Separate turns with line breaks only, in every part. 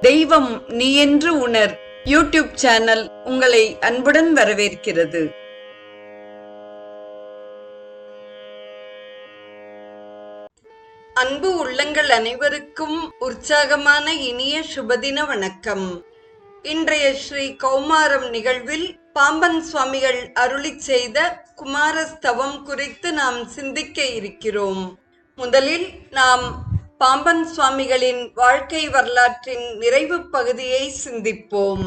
தெய்வம் நீ என்று உணர். யூடியூப் சேனல் உங்களை அன்புடன் வரவேற்கிறது. அன்பு உள்ளங்கள் அனைவருக்கும் உற்சாகமான இனிய சுபதின வணக்கம். இன்றைய ஸ்ரீ கௌமாரம் நிகழ்வில் பாம்பன் சுவாமிகள் அருளிச் செய்த குமாரஸ்தவம் குறித்து நாம் சிந்திக்க இருக்கிறோம். முதலில் நாம் பாம்பன் சுவாமிகளின் வாழ்க்கை வரலாற்றின் நிறைவு பகுதியை சிந்திப்போம்.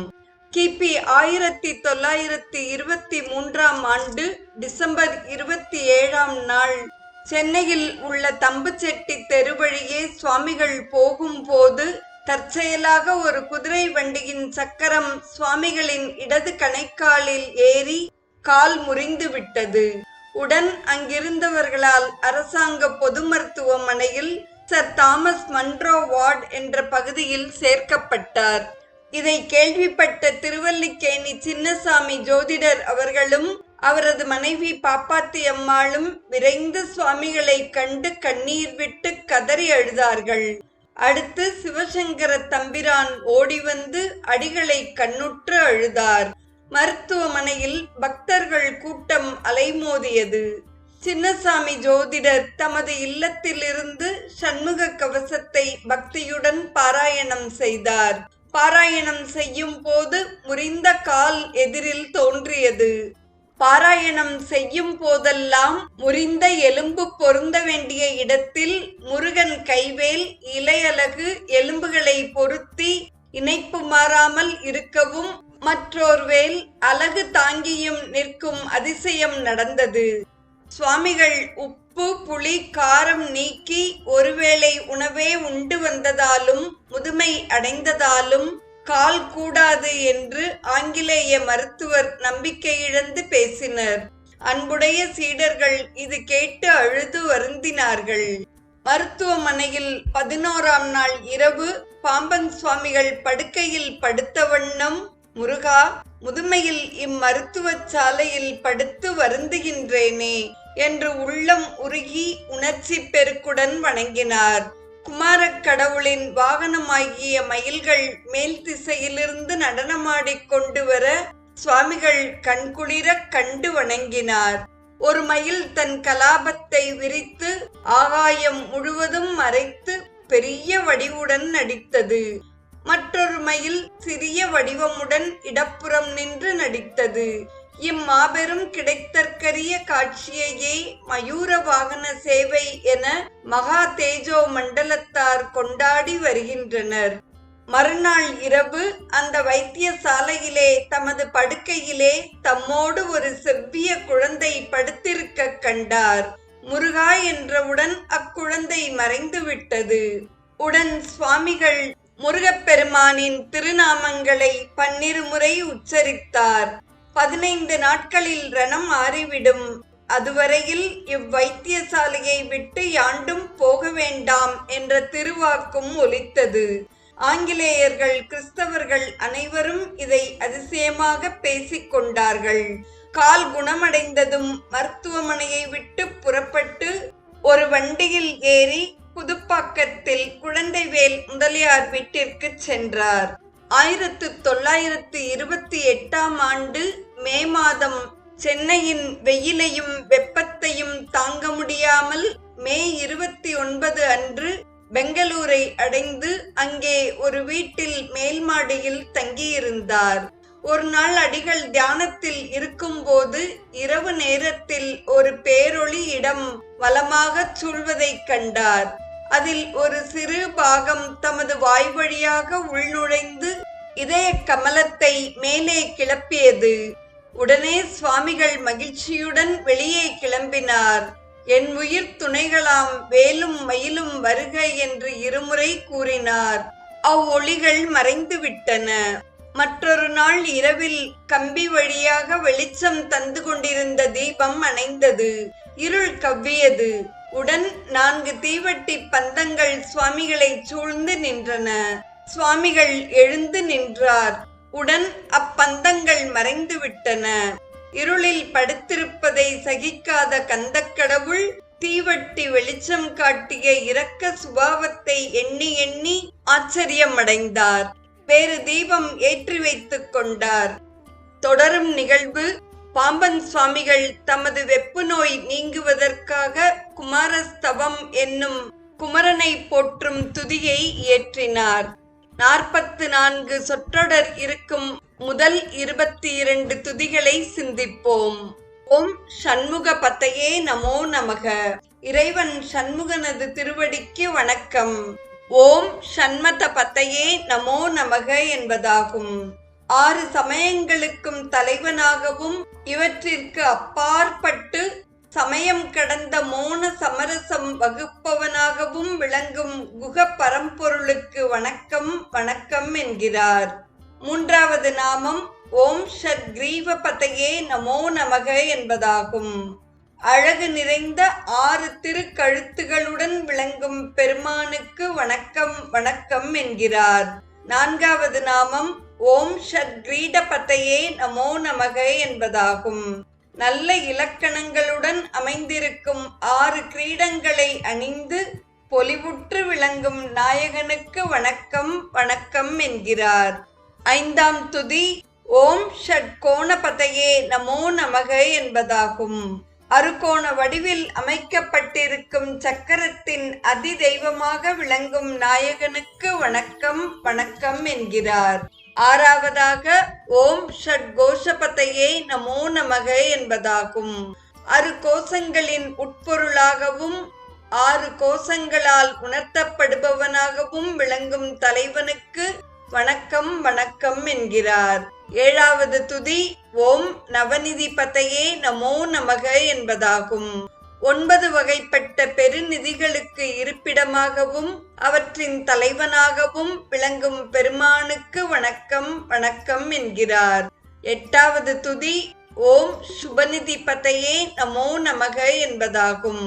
கிபி ஆயிரத்தி தொள்ளாயிரத்தி இருபத்தி மூன்றாம் ஆண்டு டிசம்பர் இருபத்தி ஏழாம் நாள் சென்னையில் உள்ள தம்புச்செட்டி தெருவழியே சுவாமிகள் போகும்போது தற்செயலாக ஒரு குதிரை வண்டியின் சக்கரம் சுவாமிகளின் இடது கணைக்காலில் ஏறி கால் முறிந்து விட்டது. உடன் அங்கிருந்தவர்களால் அரசாங்க பொது மருத்துவமனையில் சர் தாமஸ் மன்ரோ வார்டு என்ற பகுதியில் சேர்க்கப்பட்டார். இதை கேள்விப்பட்ட திருவல்லிக்கேணி சின்னசாமி ஜோதிடர் அவர்களும் அவரது மனைவி பாப்பாத்தி அம்மாளும் விரைந்து சுவாமிகளை கண்டு கண்ணீர் விட்டு கதறி அழுதார்கள். அடுத்து சிவசங்கர தம்பிரான் ஓடி வந்து அடிகளை கண்ணுற்று அழுதார். மருத்துவமனையில் பக்தர்கள் கூட்டம் அலைமோதியது. சின்னசாமி ஜோதிடர் தமது இல்லத்திலிருந்து சண்முக கவசத்தை பக்தியுடன் பாராயணம் செய்தார். பாராயணம் செய்யும் போது முறிந்த கால் எதிரில் தோன்றியது. பாராயணம் செய்யும் போதெல்லாம் முறிந்த எலும்பு பொருந்த வேண்டிய இடத்தில் முருகன் கைவேல் இலையலகு எலும்புகளை பொருத்தி இணைப்பு மாறாமல் இருக்கவும் மற்றோர் வேல் அலகு தாங்கியும் நிற்கும் அதிசயம் நடந்தது. சுவாமிகள் உப்பு புளி காரம் நீக்கி ஒருவேளை உணவே உண்டு வந்ததாலும் முதுமை அடைந்ததாலும் கால் கூடாது என்று ஆங்கிலேய மருத்துவர் நம்பிக்கை இழந்து பேசினர். அன்புடைய சீடர்கள் இது கேட்டு அழுது வருந்தினார்கள். மருத்துவமனையில் பதினோராம் நாள் இரவு பாம்பன் சுவாமிகள் படுக்கையில் படுத்த வண்ணம் முருகா முதுமையில் இம்மருத்துவ சாலையில் படுத்து வருந்துகின்றேனே. என்று உள்ளம் உருகி உணர்ச்சி பெருக்குடன் வணங்கினார். குமாரக் கடவுளின் வாகனமாகிய மயில்கள் மேல் திசையிலிருந்து நடனமாடிக் கொண்டு வர சுவாமிகள் கண்குளிர கண்டு வணங்கினார். ஒரு மயில் தன் கலாபத்தை விரித்து ஆகாயம் முழுவதும் மறைத்து பெரிய வடிவுடன் நடித்தது. மற்றொரு மயில் சிறிய வடிவமுடன் இடப்புறம் நின்று நடித்தது. இம்மாபெரும் கிடைத்தற்கரிய காட்சியையே மயூர வாகன சேவை என மகா தேஜோ மண்டலத்தார் கொண்டாடி வருகின்றனர். மறுநாள் இரவு அந்த வைத்தியசாலையிலே தமது படுக்கையிலே தம்மோடு ஒரு செவ்விய குழந்தை படுத்திருக்க கண்டார். முருகா என்றவுடன் அக்குழந்தை மறைந்து விட்டது உடன் சுவாமிகள் முருகப்பெருமானின் திருநாமங்களை பன்னிரு முறை உச்சரித்தார். பதினைந்து நாட்களில் ரணம் ஆறிவிடும். அதுவரையில் இவ்வைத்தியசாலையை விட்டு யாண்டும் போக வேண்டாம் என்ற திருவாக்கும் ஒலித்தது. ஆங்கிலேயர்கள் கிறிஸ்தவர்கள் அனைவரும் இதை அதிசயமாக பேசிக் கொண்டார்கள். கால் குணமடைந்ததும் மருத்துவமனையை விட்டு புறப்பட்டு ஒரு வண்டியில் ஏறி புதுப்பாக்கத்தில் குழந்தைவேல் முதலியார் வீட்டிற்கு சென்றார். ஆயிரத்து தொள்ளாயிரத்து இருபத்தி எட்டாம் ஆண்டு மே மாதம் சென்னையின் வெயிலையும் வெப்பத்தையும் தாங்க முடியாமல் மே இருபத்தி ஒன்பது அன்று பெங்களூரை அடைந்து அங்கே ஒரு வீட்டில் மேல் மாடியில் தங்கியிருந்தார். ஒரு நாள் அடிகள் தியானத்தில் இருக்கும்போது இரவு நேரத்தில் ஒரு பேரொளி இடம் வளமாகச் சூழ்வதைக் கண்டார். அதில் ஒரு சிறு பாகம் தமது வாய் வழியாக உள்நுழைந்து இதய கமலத்தை மேலே கிளப்பியது. உடனே சுவாமிகள் மகிழ்ச்சியுடன் வெளியே கிளம்பினார். என் உயிர் துணைகளாம் வேலும் மயிலும் வருக என்று இருமுறை கூறினார். அவ்வொளிகள் மறைந்து விட்டன மற்றொரு நாள் இரவில் கம்பி வழியாக வெளிச்சம் தந்து கொண்டிருந்த தீபம் அணைந்தது. இருள் கவ்வியது. உடன் நான்கு தீவட்டி பந்தங்கள் சுவாமிகளை சூழ்ந்து நின்றன. சுவாமிகள் எழுந்து நின்றார். உடன் அப்பந்தங்கள் மறைந்து விட்டன இருளில் படுத்திருப்பதை சகிக்காத கந்தக்கடவுள் தீவட்டி வெளிச்சம் காட்டிய இரக்க சுபாவத்தை எண்ணி எண்ணி ஆச்சரியமடைந்தார். வேறு தீபம் ஏற்றி வைத்துக் கொண்டார். தொடரும் நிகழ்வு பாம்பன் சுவாமிகள் தமது வெப்பு நோய் நீங்குவதற்காக குமாரஸ்தவம் என்னும் குமரனை போற்றும் துதியை இயற்றினார் நாற்பத்து நான்கு சொற்றொடர் இருக்கும் முதல் இருபத்தி இரண்டு துதிகளை சிந்திப்போம். ஓம் சண்முக பத்தையே நமோ நமக. இறைவன் சண்முகனது திருவடிக்கு வணக்கம். ஓம் சண்மத பத்தையே நமோ நமக என்பதாகும். ஆறு சமயங்களுக்கும் தலைவனாகவும் இவற்றிற்கு அப்பாற்பட்டு சமயம் கடந்த மோன சமரசம் வகுப்பவனாகவும் விளங்கும் குக பரம்பொருளுக்கு வணக்கம் வணக்கம் என்கிறார். மூன்றாவது நாமம் ஓம் ஷத் கிரீவ பதையே நமோ நமக என்பதாகும். அழகு நிறைந்த ஆறு திருக்கழுத்துகளுடன் விளங்கும் பெருமானுக்கு வணக்கம் வணக்கம் என்கிறார். நான்காவது நாமம் ஓம் ஷட் நமோ நமக என்பதாகும். நல்ல இலக்கணங்களுடன் அமைந்திருக்கும் ஆறு கிரீடங்களை அணிந்து பொலிவுற்று விளங்கும் நாயகனுக்கு வணக்கம் வணக்கம் என்கிறார். ஐந்தாம் துதி ஓம் ஷட்கோணபதையே நமோ நமக என்பதாகும். அருகோண வடிவில் அமைக்கப்பட்டிருக்கும் சக்கரத்தின் அதி தெய்வமாக விளங்கும் நாயகனுக்கு வணக்கம் வணக்கம் என்கிறார். ஆறாவதாக ஓம் ஷட் கோஷபத்தையே நமோ நமக என்பதாகும். அரு கோஷங்களின் உட்பொருளாகவும் ஆறு கோஷங்களால் உணர்த்தப்படுபவனாகவும் விளங்கும் தலைவனுக்கு வணக்கம் வணக்கம் என்கிறார். ஏழாவது துதி ஓம் நவநிதி பத்தையே நமோ நமக என்பதாகும். ஒன்பது வகைப்பட்ட பெருநிதிகளுக்கு இருப்பிடமாகவும் அவற்றின் தலைவனாகவும் விளங்கும் பெருமானுக்கு வணக்கம் வணக்கம் என்கிறார். எட்டாவது துதி ஓம் சுபநிதி பதையே நமோ நமக என்பதாகும்.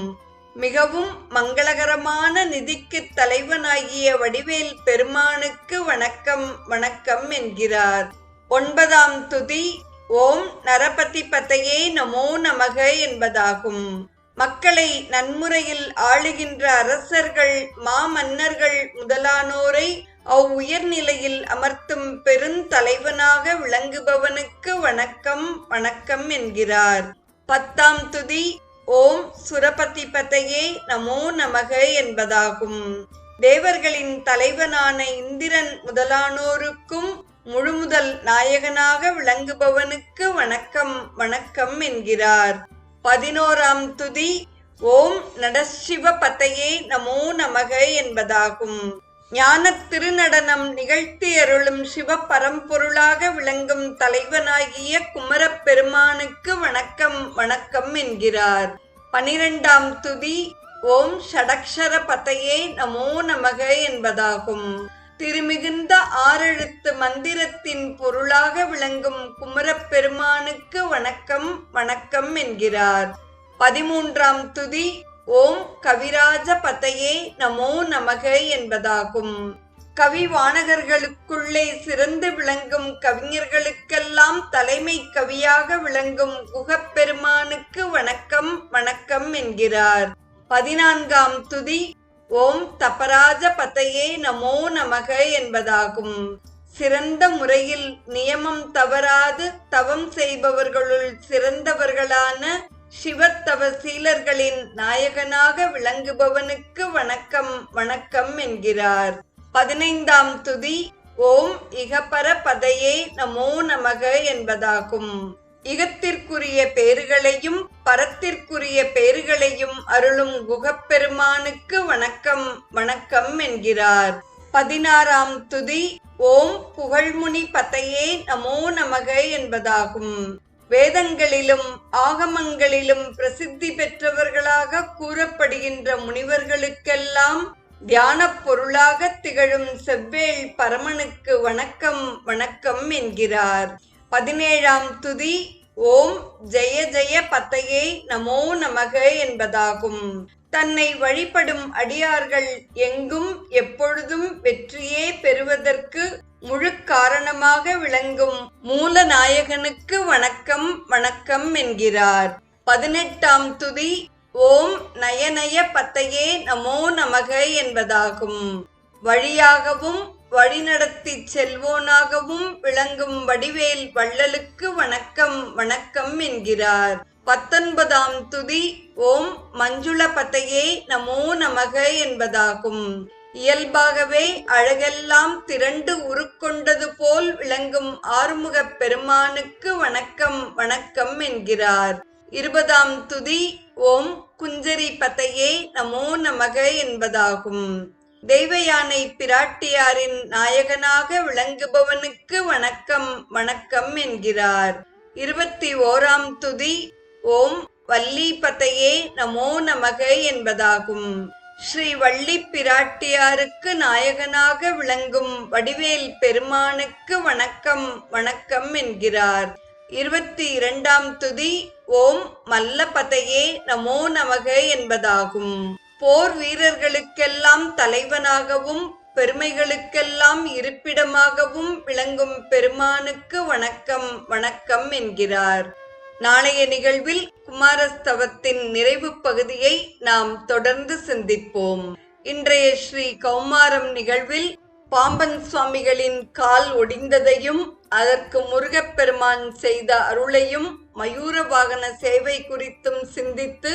மிகவும் மங்களகரமான நிதிக்கு தலைவனாகிய வடிவேல் பெருமானுக்கு வணக்கம் வணக்கம் என்கிறார். ஒன்பதாம் துதி ஓம் நரபதி பதையே நமோ நமக என்பதாகும். மக்களை நன்முறையில் ஆளுகின்ற அரசர்கள் மாமன்னர்கள் முதலானோரை அவ் உயர்நிலையில் அமர்த்தும் பெருந்தலைவனாக விளங்குபவனுக்கு வணக்கம் வணக்கம் என்கிறார். பத்தாம் துதி ஓம் சுரபதி பதையே நமோ நமக என்பதாகும். தேவர்களின் தலைவனான இந்திரன் முதலானோருக்கும் முழுமுதல் நாயகனாக விளங்குபவனுக்கு வணக்கம் வணக்கம் என்கிறார். பதினோராம் துதி. ஓம் நடசிவ பதையே நமோ நமக என்பதாகும். ஞான திருநடனம் நிகழ்த்தி அருளும் சிவ பரம்பொருளாக விளங்கும் தலைவனாகிய குமரப்பெருமானுக்கு வணக்கம் வணக்கம் என்கிறார். பனிரெண்டாம் துதி. ஓம் ஷடக்ஷர பதையே நமோ நமக என்பதாகும். திருமிகுந்த ஆறெழுத்து மந்திரத்தின் பொருளாக விளங்கும் குமரப்பெருமானுக்கு வணக்கம் வணக்கம் என்கிறார். பதிமூன்றாம் துதி ஓம் கவிராஜ பதையே நமோ நமக என்பதாகும். கவி வானகர்களுக்குள்ளே சிறந்து விளங்கும் கவிஞர்களுக்கெல்லாம் தலைமை கவியாக விளங்கும் குகப்பெருமானுக்கு வணக்கம் வணக்கம் என்கிறார். பதினான்காம் துதி ஓம் தபராஜ பதையே நமோ நமக என்பதாகும். சிறந்த முறையில் நியமம் தவறாது தவம் செய்பவர்களுள் சிறந்தவர்களான சிவத்தவ சீலர்களின் நாயகனாக விளங்குபவனுக்கு வணக்கம் வணக்கம் என்கிறார். பதினைந்தாம் துதி ஓம் இகப்பர பதையே நமோ நமக என்பதாகும். இகத்திற்குரிய பேறுகளையும் பரத்திற்குரிய பேறுகளையும் அருளும் குகப்பெருமானுக்கு வணக்கம் வணக்கம் என்கிறார். பதினாறாம் துதி ஓம் புகழ்முனி பதையே நமோ நமக என்பதாகும். வேதங்களிலும் ஆகமங்களிலும் பிரசித்தி பெற்றவர்களாக கூறப்படுகின்ற முனிவர்களுக்கெல்லாம் தியான பொருளாக திகழும் செவ்வேள் பரமனுக்கு வணக்கம் வணக்கம் என்கிறார். பதினேழாம் துதி. ஓம் ஜெய ஜெய பத்தையே நமோ நமக என்பதாகும். தன்னை வழிபடும் அடியார்கள் எங்கும் எப்பொழுதும் வெற்றியே பெறுவதற்கு முழு காரணமாக விளங்கும் மூலநாயகனுக்கு வணக்கம் வணக்கம் என்கிறார். பதினெட்டாம் துதி. ஓம் நயநய பத்தையே நமோ நமக என்பதாகும். வழியாகவும் வழிநடத்தி செல்வோனாகவும் விளங்கும் வடிவேல் வள்ளலுக்கு வணக்கம் வணக்கம் என்கிறார். பத்தொன்பதாம் துதி ஓம் மஞ்சுள பதையே நமோ நமக என்பதாகும். இயல்பாகவே அழகெல்லாம் திரண்டு உருக்கொண்டது போல் விளங்கும் ஆறுமுகப் பெருமானுக்கு வணக்கம் வணக்கம் என்கிறார். இருபதாம் துதி ஓம் குஞ்சரி பதையே நமோ நமக என்பதாகும். தெய்வயானை பிராட்டியாரின் நாயகனாக விளங்குபவனுக்கு வணக்கம் வணக்கம் என்கிறார். இருபத்தி ஓராம் துதி ஓம் வள்ளி பதையே நமோ நமக என்பதாகும். ஸ்ரீ வள்ளி பிராட்டியாருக்கு நாயகனாக விளங்கும் வடிவேல் பெருமானுக்கு வணக்கம் வணக்கம் என்கிறார். இருபத்தி இரண்டாம் துதி ஓம் மல்லபதையே நமோ நமக என்பதாகும். போர் வீரர்களுக்கெல்லாம் தலைவனாகவும் பெருமைகளுக்கெல்லாம் இருப்பிடமாகவும் விளங்கும் பெருமானுக்கு வணக்கம் வணக்கம் என்கிறார். நாளைய நிகழ்வில் குமாரஸ்தவத்தின் நிறைவு பகுதியை நாம் தொடர்ந்து சிந்திப்போம். இன்றைய ஸ்ரீ கௌமாரம் நிகழ்வில் பாம்பன் சுவாமிகளின் கால் ஒடிந்ததையும் அதற்கு முருகப்பெருமான் செய்த அருளையும் மயூர வாகன சேவை குறித்தும் சிந்தித்து